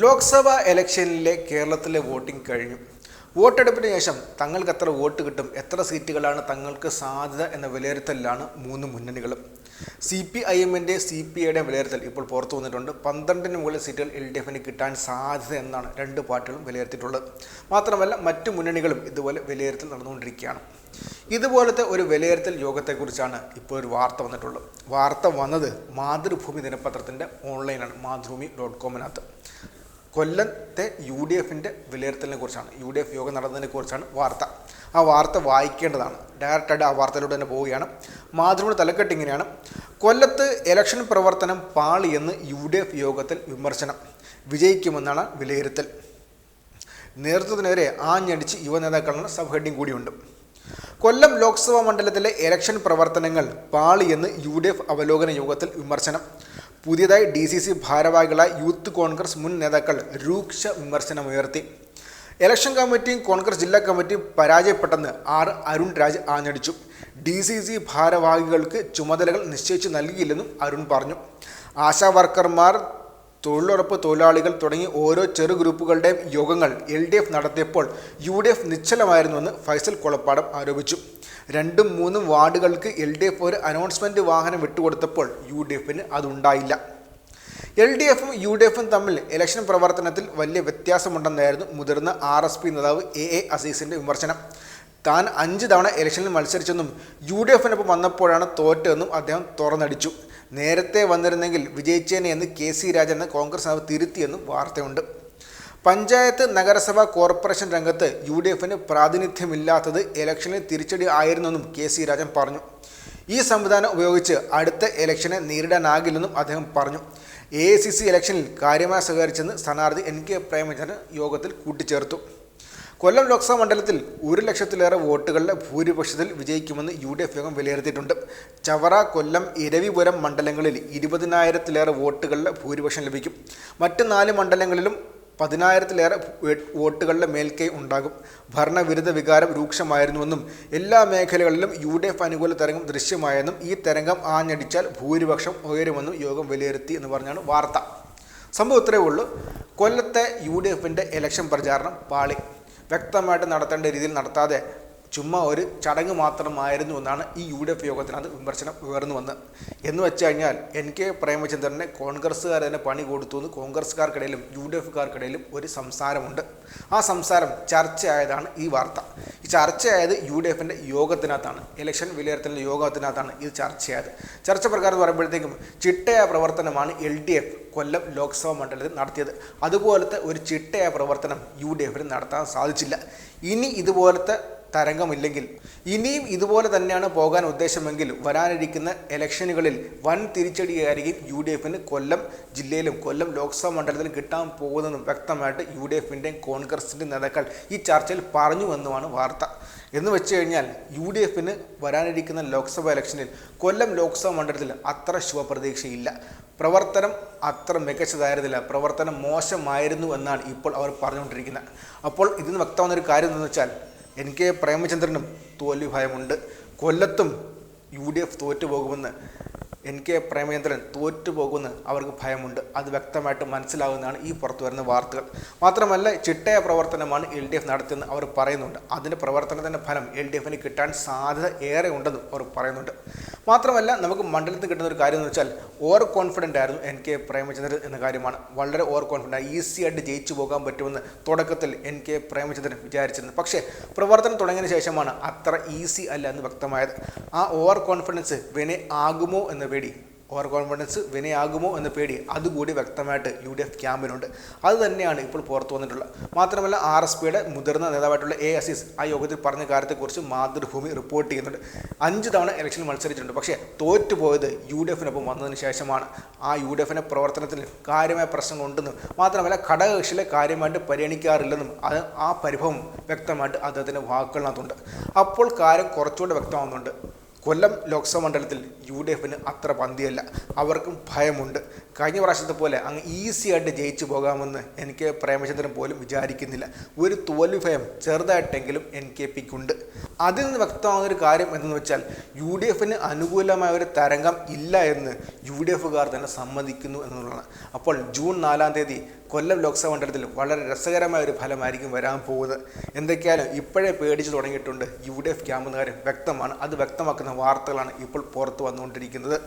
ലോക്സഭാ ഇലക്ഷനിലെ കേരളത്തിലെ വോട്ടിംഗ് കഴിഞ്ഞു. വോട്ടെടുപ്പിന് ശേഷം തങ്ങൾക്ക് എത്ര വോട്ട് കിട്ടും എത്ര സീറ്റുകളാണ് തങ്ങൾക്ക് സാധ്യത എന്ന വിലയിരുത്തലിലാണ് മൂന്ന് മുന്നണികളും. സി പി ഐ എമ്മിന്റെ സി പി ഐയുടെ വിലയിരുത്തൽ ഇപ്പോൾ പുറത്തു വന്നിട്ടുണ്ട്. പന്ത്രണ്ടിന് മുകളിൽ സീറ്റുകൾ എൽ ഡി എഫിന് കിട്ടാൻ സാധ്യത എന്നാണ് രണ്ട് പാർട്ടികളും വിലയിരുത്തിയിട്ടുള്ളത്. മാത്രമല്ല മറ്റു മുന്നണികളും ഇതുപോലെ വിലയിരുത്തൽ നടന്നുകൊണ്ടിരിക്കുകയാണ്. ഇതുപോലത്തെ ഒരു വിലയിരുത്തൽ യോഗത്തെക്കുറിച്ചാണ് ഇപ്പോൾ ഒരു വാർത്ത വന്നിട്ടുള്ളത്. വാർത്ത വന്നത് മാതൃഭൂമി ദിനപത്രത്തിന്റെ ഓൺലൈനാണ് മാതൃഭൂമി ഡോട്ട് കോമിനകത്ത്. കൊല്ലത്തെ യു ഡി എഫിന്റെ വിലയിരുത്തലിനെ കുറിച്ചാണ്. യു ഡി എഫ് യോഗം നടന്നതിനെ കുറിച്ചാണ് വാർത്ത. ആ വാർത്ത വായിക്കേണ്ടതാണ്. ഡയറക്റ്റായിട്ട് ആ വാർത്തയിലൂടെ തന്നെ പോവുകയാണ്. മാധ്യമ തലക്കെട്ട് ഇങ്ങനെയാണ്. കൊല്ലത്ത് ഇലക്ഷൻ പ്രവർത്തനം പാളിയെന്ന് യു ഡി എഫ് യോഗത്തിൽ വിമർശനം. വിജയിക്കുമെന്നാണ് വിലയിരുത്തൽ. നേതൃത്വത്തിനെതിരെ ആഞ്ഞടിച്ച് യുവനേതാക്കളാണ് സബ് ഹെഡിങ് കൂടിയുണ്ട്. കൊല്ലം ലോക്സഭാ മണ്ഡലത്തിലെ ഇലക്ഷൻ പ്രവർത്തനങ്ങൾ പാളിയെന്ന് യു ഡി എഫ് അവലോകന യോഗത്തിൽ വിമർശനം. പുതിയതായി ഡി സി സി ഭാരവാഹികളായ യൂത്ത് കോൺഗ്രസ് മുൻ നേതാക്കൾ രൂക്ഷ വിമർശനമുയർത്തി ഇലക്ഷൻ കമ്മിറ്റിയും കോൺഗ്രസ് ജില്ലാ കമ്മിറ്റിയും പരാജയപ്പെട്ടെന്ന് ആർ അരുൺ രാജ് ആഞ്ഞടിച്ചു. ഡി സി സി ഭാരവാഹികൾക്ക് ചുമതലകൾ നിശ്ചയിച്ച് നൽകിയില്ലെന്നും അരുൺ പറഞ്ഞു. ആശാ വർക്കർമാർ തൊഴിലുറപ്പ് തൊഴിലാളികൾ തുടങ്ങി ഓരോ ചെറു ഗ്രൂപ്പുകളുടെയും യോഗങ്ങൾ എൽ ഡി എഫ് നടത്തിയപ്പോൾ യു ഡി എഫ് നിശ്ചലമായിരുന്നുവെന്ന് ഫൈസൽ കൊളപ്പാടം ആരോപിച്ചു. രണ്ടും മൂന്നും വാർഡുകൾക്ക് എൽ ഡി എഫ് ഒരു അനൗൺസ്മെന്റ് വാഹനം വിട്ടുകൊടുത്തപ്പോൾ യു ഡി എഫിന് അതുണ്ടായില്ല. എൽ ഡി എഫും യു ഡി എഫും തമ്മിൽ ഇലക്ഷൻ പ്രവർത്തനത്തിൽ വലിയ വ്യത്യാസമുണ്ടെന്നായിരുന്നു മുതിർന്ന ആർ എസ് പി നേതാവ് എ എ അസീസിന്റെ വിമർശനം. താൻ അഞ്ച് തവണ ഇലക്ഷനിൽ മത്സരിച്ചെന്നും യു ഡി എഫിനൊപ്പം വന്നപ്പോഴാണ് തോറ്റെന്നും അദ്ദേഹം തുറന്നടിച്ചു. നേരത്തെ വന്നിരുന്നെങ്കിൽ വിജയിച്ചേനെ എന്ന് കെ സി രാജൻ എന്ന കോൺഗ്രസ് നേതാവ് തിരുത്തിയെന്നും വാർത്തയുണ്ട്. പഞ്ചായത്ത് നഗരസഭ കോർപ്പറേഷൻ രംഗത്ത് യു ഡി എഫിന് പ്രാതിനിധ്യമില്ലാത്തത് ഇലക്ഷനിൽ തിരിച്ചടി ആയിരുന്നെന്നും കെ സി രാജൻ പറഞ്ഞു. ഈ സംവിധാനം ഉപയോഗിച്ച് അടുത്ത ഇലക്ഷനെ നേരിടാനാകില്ലെന്നും അദ്ദേഹം പറഞ്ഞു. എ ഐ സി സി ഇലക്ഷനിൽ കാര്യമായി സഹകരിച്ചെന്ന് സ്ഥാനാർത്ഥി എൻ കെ പ്രേമചന്ദ്രൻ യോഗത്തിൽ കൂട്ടിച്ചേർത്തു. കൊല്ലം ലോക്സഭാ മണ്ഡലത്തിൽ ഒരു ലക്ഷത്തിലേറെ വോട്ടുകളുടെ ഭൂരിപക്ഷത്തിൽ വിജയിക്കുമെന്ന് യു ഡി എഫ് യോഗം വിലയിരുത്തിയിട്ടുണ്ട്. ചവറ കൊല്ലം ഇരവിപുരം മണ്ഡലങ്ങളിൽ ഇരുപതിനായിരത്തിലേറെ വോട്ടുകളുടെ ഭൂരിപക്ഷം ലഭിക്കും. മറ്റ് നാല് മണ്ഡലങ്ങളിലും പതിനായിരത്തിലേറെ വോട്ടുകളുടെ മേൽക്കൈ ഉണ്ടാകും. ഭരണവിരുദ്ധ വികാരം രൂക്ഷമായിരുന്നുവെന്നും എല്ലാ മേഖലകളിലും യു ഡി എഫ് അനുകൂല തരംഗം ദൃശ്യമായെന്നും ഈ തരംഗം ആഞ്ഞടിച്ചാൽ ഭൂരിപക്ഷം ഉയരുമെന്നും യോഗം വിലയിരുത്തി എന്ന് പറഞ്ഞാണ് വാർത്ത. സംഭവം ഇത്രയേ ഉള്ളൂ. കൊല്ലത്തെ യു ഡി എഫിന്റെ ഇലക്ഷൻ പ്രചാരണം പാളി. വ്യക്തമായിട്ട് നടത്തേണ്ട രീതിയിൽ നടത്താതെ ചുമ്മാ ഒരു ചടങ്ങ് മാത്രമായിരുന്നു എന്നാണ് ഈ യു ഡി എഫ് യോഗത്തിനകത്ത് വിമർശനം ഉയർന്നു വന്നത് എന്ന് വെച്ച് കഴിഞ്ഞാൽ എൻ കെ പ്രേമചന്ദ്രനെ കോൺഗ്രസ്സുകാർ തന്നെ പണി കൊടുത്തു എന്ന് കോൺഗ്രസ്സുകാർക്കിടയിലും യു ഡി എഫുകാർക്കിടയിലും ഒരു സംസാരമുണ്ട്. ആ സംസാരം ചർച്ചയായതാണ് ഈ വാർത്ത. ഈ ചർച്ചയായത് യു ഡി എഫിന്റെ യോഗത്തിനകത്താണ്. ഇലക്ഷൻ വിലയിരുത്തലിന്റെ യോഗത്തിനകത്താണ് ഇത് ചർച്ചയായത്. ചർച്ച പ്രകാരം പറയുമ്പോഴത്തേക്കും ചിട്ടയായ പ്രവർത്തനമാണ് L D F Kollam Loksabha മണ്ഡലത്തിൽ നടത്തിയത്. അതുപോലത്തെ ഒരു ചിട്ടയായ പ്രവർത്തനം യു ഡി എഫിന് നടത്താൻ സാധിച്ചില്ല. ഇനി ഇതുപോലത്തെ തരംഗമില്ലെങ്കിൽ. ഇനിയും ഇതുപോലെ തന്നെയാണ് പോകാൻ ഉദ്ദേശമെങ്കിൽ വരാനിരിക്കുന്ന ഇലക്ഷനുകളിൽ വൻ തിരിച്ചടിയായിരിക്കും യു ഡി എഫിന് കൊല്ലം ജില്ലയിലും കൊല്ലം ലോക്സഭാ മണ്ഡലത്തിലും കിട്ടാൻ പോകുന്നതെന്നും വ്യക്തമായിട്ട് യു ഡി എഫിന്റെയും കോൺഗ്രസിന്റെയും നേതാക്കൾ ഈ ചർച്ചയിൽ പറഞ്ഞു പറഞ്ഞുവെന്നുമാണ് വാർത്ത. എന്ന് വെച്ച് കഴിഞ്ഞാൽ യു ഡി എഫിന് വരാനിരിക്കുന്ന ലോക്സഭാ ഇലക്ഷനിൽ കൊല്ലം ലോക്സഭാ മണ്ഡലത്തിൽ അത്ര ശുഭപ്രതീക്ഷയില്ല. പ്രവർത്തനം അത്ര മികച്ചതായിരുന്നില്ല. പ്രവർത്തനം മോശമായിരുന്നു എന്നാണ് ഇപ്പോൾ അവർ പറഞ്ഞുകൊണ്ടിരിക്കുന്നത്. അപ്പോൾ ഇതിന് വ്യക്തമാകുന്ന ഒരു കാര്യം എന്ന് വെച്ചാൽ എനിക്ക് പ്രേമചന്ദ്രനും തോൽവി ഭയമുണ്ട് കൊല്ലത്തും യു ഡി എഫ് തോറ്റു പോകുമെന്ന് എൻ കെ പ്രേമചന്ദ്രൻ തോറ്റു പോകുമെന്ന് അവർക്ക് ഭയമുണ്ട്. അത് വ്യക്തമായിട്ട് മനസ്സിലാകുന്നതാണ് ഈ പുറത്തു വരുന്ന വാർത്തകൾ. മാത്രമല്ല ചിട്ടയ പ്രവർത്തനമാണ് എൽ ഡി എഫ് നടത്തിയെന്ന് അവർ പറയുന്നുണ്ട്. അതിന്റെ പ്രവർത്തനത്തിന്റെ ഫലം എൽ ഡി എഫിന് കിട്ടാൻ സാധ്യത ഏറെ ഉണ്ടെന്നും അവർ പറയുന്നുണ്ട്. മാത്രമല്ല നമുക്ക് മണ്ഡലത്തിൽ കിട്ടുന്ന ഒരു കാര്യം എന്ന് വെച്ചാൽ ഓവർ കോൺഫിഡന്റ് ആയിരുന്നു എൻ കെ പ്രേമചന്ദ്രൻ എന്ന കാര്യമാണ്. വളരെ ഓവർ കോൺഫിഡന്റ് ഈസി ആയിട്ട് ജയിച്ചു പോകാൻ പറ്റുമെന്ന് തുടക്കത്തിൽ എൻ കെ പ്രേമചന്ദ്രൻ വിചാരിച്ചിരുന്നു. പക്ഷേ പ്രവർത്തനം തുടങ്ങിയതിന് ശേഷമാണ് അത്ര ഈസി അല്ല എന്ന് വ്യക്തമായത്. ആ ഓവർ കോൺഫിഡൻസ് വിനെ ആകുമോ എന്ന പേടി ഓവർ കോൺഫിഡൻസ് വിനയാകുമോ എന്ന പേടി അതുകൂടി വ്യക്തമായിട്ട് യു ഡി എഫ് ക്യാമ്പിനുണ്ട് അത് തന്നെയാണ് ഇപ്പോൾ പുറത്തു വന്നിട്ടുള്ളത്. മാത്രമല്ല ആർ എസ് പിയുടെ മുതിർന്ന നേതാവായിട്ടുള്ള എ അസീസ് ആ യോഗത്തിൽ പറഞ്ഞ കാര്യത്തെക്കുറിച്ച് മാതൃഭൂമി റിപ്പോർട്ട് ചെയ്യുന്നുണ്ട്. അഞ്ച് തവണ ഇലക്ഷനിൽ മത്സരിച്ചിട്ടുണ്ട്. പക്ഷേ തോറ്റുപോയത് യു ഡി എഫിനൊപ്പം വന്നതിന് ശേഷമാണ്. ആ യു ഡി എഫിന്റെ പ്രവർത്തനത്തിൽ കാര്യമായ പ്രശ്നങ്ങളുണ്ടെന്നും മാത്രമല്ല ഘടകകക്ഷികളെ കാര്യമായിട്ട് പരിഗണിക്കാറില്ലെന്നും അത് ആ പരിഭവം വ്യക്തമായിട്ട് അദ്ദേഹത്തിന്റെ വാക്കുകളിനകത്തുണ്ട്. അപ്പോൾ കാര്യം കുറച്ചുകൂടെ വ്യക്തമാകുന്നുണ്ട് കൊല്ലം ലോക്സഭാ മണ്ഡലത്തിൽ യു ഡി എഫിന് അത്ര പന്തിയല്ല. അവർക്കും ഭയമുണ്ട്. കഴിഞ്ഞ പ്രാവശ്യത്തെ പോലെ അങ്ങ് ഈസി ആയിട്ട് ജയിച്ചു പോകാമെന്ന് എനിക്ക് പ്രേമചന്ദ്രൻ പോലും വിചാരിക്കുന്നില്ല. ഒരു തോൽവി ഭയം ചെറുതായിട്ടെങ്കിലും എൻ കെ പിക്കുണ്ട്. അതിൽ നിന്ന് വ്യക്തമാകുന്ന ഒരു കാര്യം എന്തെന്ന് വെച്ചാൽ യു ഡി എഫിന് അനുകൂലമായ ഒരു തരംഗം ഇല്ല എന്ന് യു ഡി എഫുകാർ തന്നെ സമ്മതിക്കുന്നു എന്നുള്ളതാണ്. അപ്പോൾ ജൂൺ നാലാം തീയതി കൊല്ലം ലോക്സഭാ മണ്ഡലത്തിൽ വളരെ രസകരമായ ഒരു ഫലമായിരിക്കും വരാൻ പോകുന്നത്. എന്തൊക്കെയാലും ഇപ്പോഴേ പേടിച്ച് തുടങ്ങിയിട്ടുണ്ട് യു ഡി എഫ് ക്യാമ്പുകാരും വ്യക്തമാണ്. അത് വ്യക്തമാക്കുന്ന വാർത്തകളാണ് ഇപ്പോൾ പുറത്തു വന്നുകൊണ്ടിരിക്കുന്നത്.